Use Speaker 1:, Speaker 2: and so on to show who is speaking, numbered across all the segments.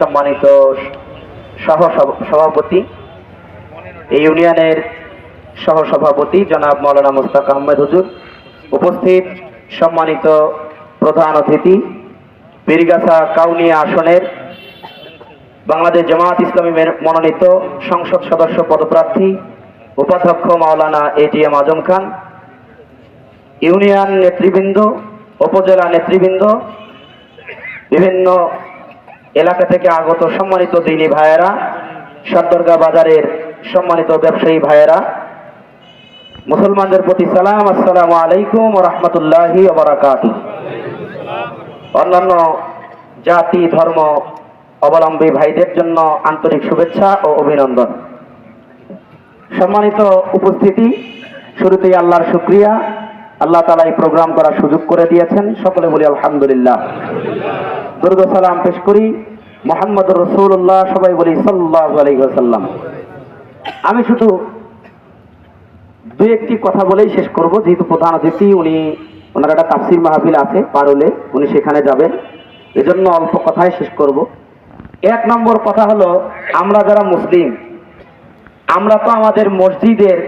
Speaker 1: সম্মানিত সহ সভাপতি, এই ইউনিয়নের সহ সভাপতি জনাব মৌলানা মুস্তাক আহমেদ হুজুর, উপস্থিত সম্মানিত প্রধান অতিথি, পীরগাছা কাউনিয়া আসনের বাংলাদেশ জামায়াত ইসলামী মনোনীত সংসদ সদস্য পদপ্রার্থী, উপাধ্যক্ষ মাওলানা এ T M Azam Khan, union নেতৃবৃন্দ, উপজেলা নেতৃবৃন্দ, বিভিন্ন এলাকা থেকে আগত সম্মানিত দিনী ভাইয়েরা, সদ্দরগা বাজারের সম্মানিত ব্যবসায়ী ভাইয়েরা, মুসলমানদের প্রতি সালাম, আসসালামু আলাইকুম রহমতুল্লাহি অন্যান্য জাতি, ধর্ম অবলম্বী ভাইদের জন্য আন্তরিক শুভেচ্ছা ও অভিনন্দন। সম্মানিত উপস্থিতি, শুরুতেই আল্লাহর শুক্রিয়া। আল্লাহ তালা এই প্রোগ্রাম করার সুযোগ করে দিয়েছেন। সকলে বলি আলহামদুলিল্লাহ। দুর্গ সালাম পেশ করি। মোহাম্মদ রসুল্লাহ সবাই বলি সাল্লাহ আমি শুধু দু একটি কথা বলেই শেষ করব, যেহেতু প্রধান অতিথি, উনি ওনার একটা তাফসির মাহফিল আছে পারলে, উনি সেখানে যাবেন। এজন্য অল্প কথায় শেষ করব। এক নম্বর কথা হলো, আমরা যারা মুসলিম, আমরা তো আমাদের মসজিদের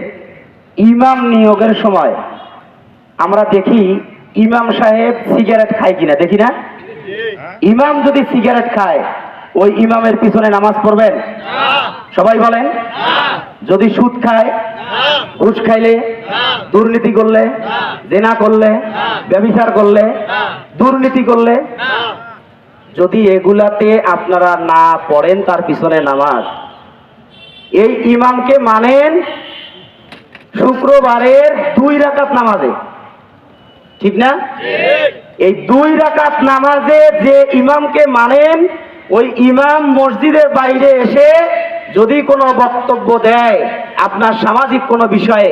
Speaker 1: ইমাম নিয়োগের সময় আমরা দেখি ইমাম সাহেব সিগারেট খায় কিনা, দেখি না? ইমাম যদি সিগারেট খায় ওই ইমামের পিছনে নামাজ পড়বেন? সবাই বলেন? যদি সুদ খায় ঘুষ খাইলে দুর্নীতি করলে জেনা করলে ব্যবিচার করলে দুর্নীতি করলে যদি এগুলাতে আপনারা না পড়েন তার পিছনে নামাজ এই ইমামকে মানেন শুক্রবারের দুই রাকাত নামাজে। ঠিক না? এই দুই রাকাত নামাজে যে ইমামকে মানেন, ওই ইমাম মসজিদের বাইরে এসে যদি কোনো বক্তব্য দেয়, আপনার সামাজিক কোনো বিষয়ে,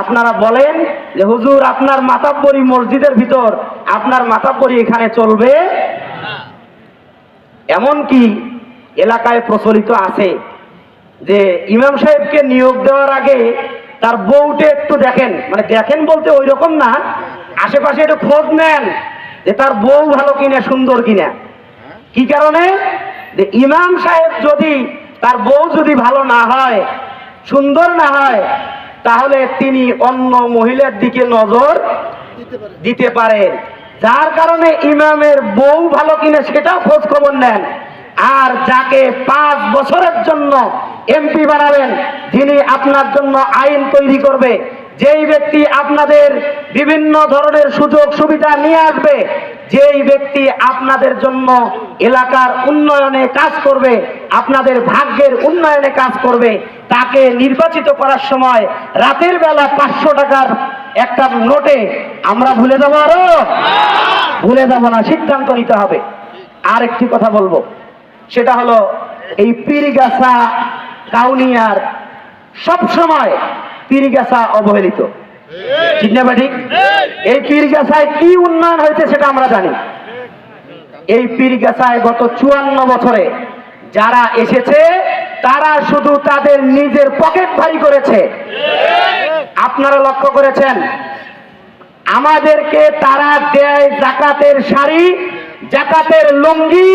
Speaker 1: আপনারা বলেন যে, হুজুর, আপনার মাতাব্বরি মসজিদের ভিতর আপনার মাতাব্বরি এখানে চলবে? এমন কি এলাকায় প্রচলিত আছে যে, ইমাম সাহেবকে নিয়োগ দেওয়ার আগে তার বউটে একটু দেখেন। মানে দেখেন বলতে ওই রকম না, আশেপাশে একটু খোঁজ নেন। যে তার বউ ভালো কিনা, সুন্দর কিনা। কি কারণে? যে ইমাম সাহেব যদি তার বউ যদি ভালো না হয়, সুন্দর না হয়, তাহলে তিনি অন্য মহিলার দিকে নজর দিতে পারেন যার কারণে ইমামের বউ ভালো কিনা সেটাও খোঁজ খবর নেন। আর যাকে পাঁচ বছরের জন্য এমপি বানাবেন, যিনি আপনার জন্য আইন তৈরি করবে যেই ব্যক্তি আপনাদের বিভিন্ন ধরনের সুযোগ সুবিধা নিয়ে আসবে, যেই ব্যক্তি আপনাদের জন্য এলাকার উন্নয়নে কাজ করবে, আপনাদের ভাগ্যের উন্নয়নে কাজ করবে, তাকে নির্বাচিত করার সময় রাতের বেলা পাঁচশো টাকার একটা নোটে আমরা ভুলে যাব আরও? ভুলে যাব না, সিদ্ধান্ত নিতে হবে। আর একটি কথা বলব, সেটা হলো এই পীরগাছা, কাউনিয়ার সব সময় পীরগাছা অবহেলিত। ঠিক না ঠিক এই পীরগাছায় কি উন্নয়ন হয়েছে সেটা আমরা জানি। এই পীরগাছায় গত চুয়ান্ন বছরে যারা এসেছে, তারা শুধু তাদের নিজের পকেট ভারী করেছে। আপনারা লক্ষ্য করেছেন, আমাদেরকে তারা দেয় জাকাতের শাড়ি, জাকাতের লুঙ্গি,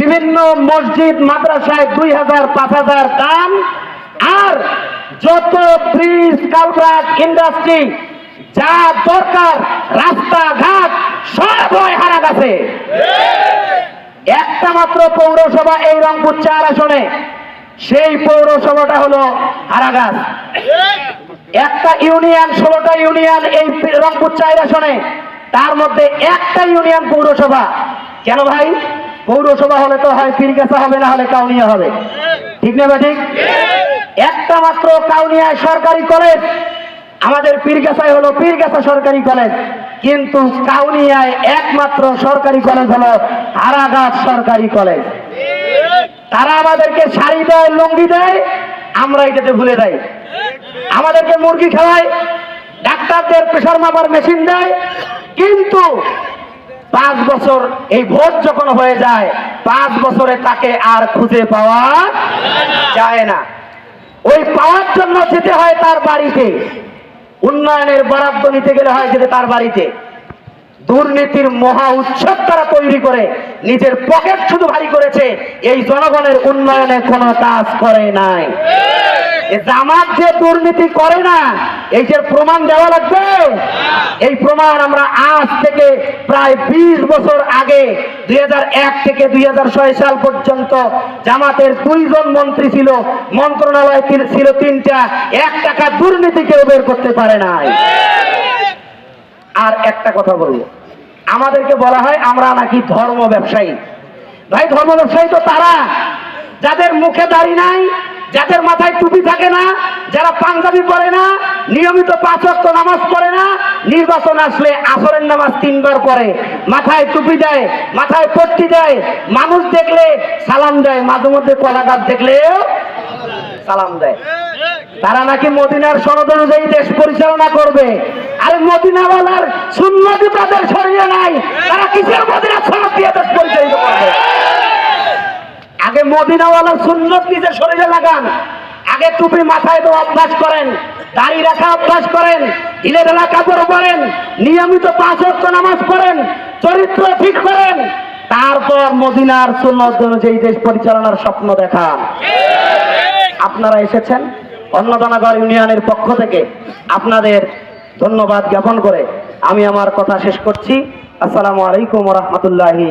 Speaker 1: বিভিন্ন মসজিদ, মাদ্রাসায় দুই হাজার, পাঁচ হাজার দাম আর যত ব্রিজ কালভার্ট ইন্ডাস্ট্রি যা দরকার, রাস্তাঘাট, সব হয় হারা গেছে একটা মাত্র পৌরসভা এই রংপুর চার আসনে, সেই পৌরসভাটা হলো হারাগাছ। একটা ইউনিয়ন, ষোলোটা ইউনিয়ন এই রংপুর চার আসনে, তার মধ্যে একটা ইউনিয়ন পৌরসভা। কেন ভাই? পৌরসভা হলে তো হয়, পীরগাছা হবে, না হলে কাউনিয়া হবে। ঠিক না বা ঠিক? একটা মাত্র কাউনিয়ায় সরকারি কলেজ। আমাদের পীরগাছায় হলো পীরগাছা সরকারি কলেজ। কিন্তু কাউনিয়ায় একমাত্র সরকারি কলেজ হলো হারাগাছ সরকারি কলেজ। তারা আমাদেরকে শাড়ি দেয়, লুঙ্গি দেয়, আমরা এটাতে ভুলে দেয় আমাদেরকে মুরগি খাওয়ায়, ডাক্তারদের প্রেশার মাপার মেশিন দেয়। কিন্তু পাঁচ বছর এই ভোট যখন হয়ে যায়, পাঁচ বছরে তাকে আর খুঁজে পাওয়া যায় না। ওই পাওয়ার জন্য যেতে হয় তার বাড়িতে। উন্নয়নের বরাদ্দ নিতে গেলে হয় যেতে তার বাড়িতে। দুর্নীতির মহা উৎসব তারা তৈরি করে নিজের পকেট শুধু ভারী করেছে এই জনগণের উন্নয়নে কোনো কাজ করে নাই। জামাত যে দুর্নীতি করে না এই যে প্রমাণ দেওয়া লাগবে এই প্রমাণ আমরা আজ থেকে প্রায় বিশ বছর আগে দুই হাজার এক থেকে দুই হাজার ছয় সাল পর্যন্ত জামাতের দুইজন মন্ত্রী ছিল মন্ত্রণালয় ছিল তিনটা এক টাকা দুর্নীতি কেউ বের করতে পারে নাই। আর একটা কথা বলব আমাদেরকে বলা হয় আমরা নাকি ধর্ম ব্যবসায়ী। ভাই, ধর্ম ব্যবসায়ী তো তারা। যাদের মুখে দাড়ি নাই, যাদের মাথায় টুপি থাকে না, যারা পাঞ্জাবি পরে না, নিয়মিত পাঁচ ওয়াক্ত নামাজ পড়ে না, নির্বাচন আসলে আসরের নামাজ তিনবার পড়ে। মাথায় টুপি দেয়, মাথায় পট্টি দেয়, মানুষ দেখলে সালাম দেয়, মাঝে মধ্যে কলা গাছ দেখলেও সালাম দেয়। তারা নাকি মদিনার সনদ অনুযায়ী দেশ পরিচালনা করবে। আরে মদিনাওয়ালার সুন্নতি তাদের শরীরে নাই। তারা কিসের মদিনার সনদ দিয়ে দেশ পরিচালিত করবে? আগে মদিনাওয়ালার সুন্নত নিজের শরীরে লাগান। আগে টুপি মাথায় তো অভ্যাস করেন, দাড়ি রাখা অভ্যাস করেন ঢিলে ঢালা কাপড় পরেন, নিয়মিত পাঁচ ওয়াক্ত নামাজ পড়েন, চরিত্র ঠিক করেন। তারপর মদিনার সুন্নত অনুযায়ী দেশ পরিচালনার স্বপ্ন দেখান। আপনারা এসেছেন অন্নদানাগর ইউনিয়নের পক্ষ থেকে। আপনাদের ধন্যবাদ জ্ঞাপন করে আমি আমার কথা শেষ করছি। আসসালামু আলাইকুম রহমতুল্লাহি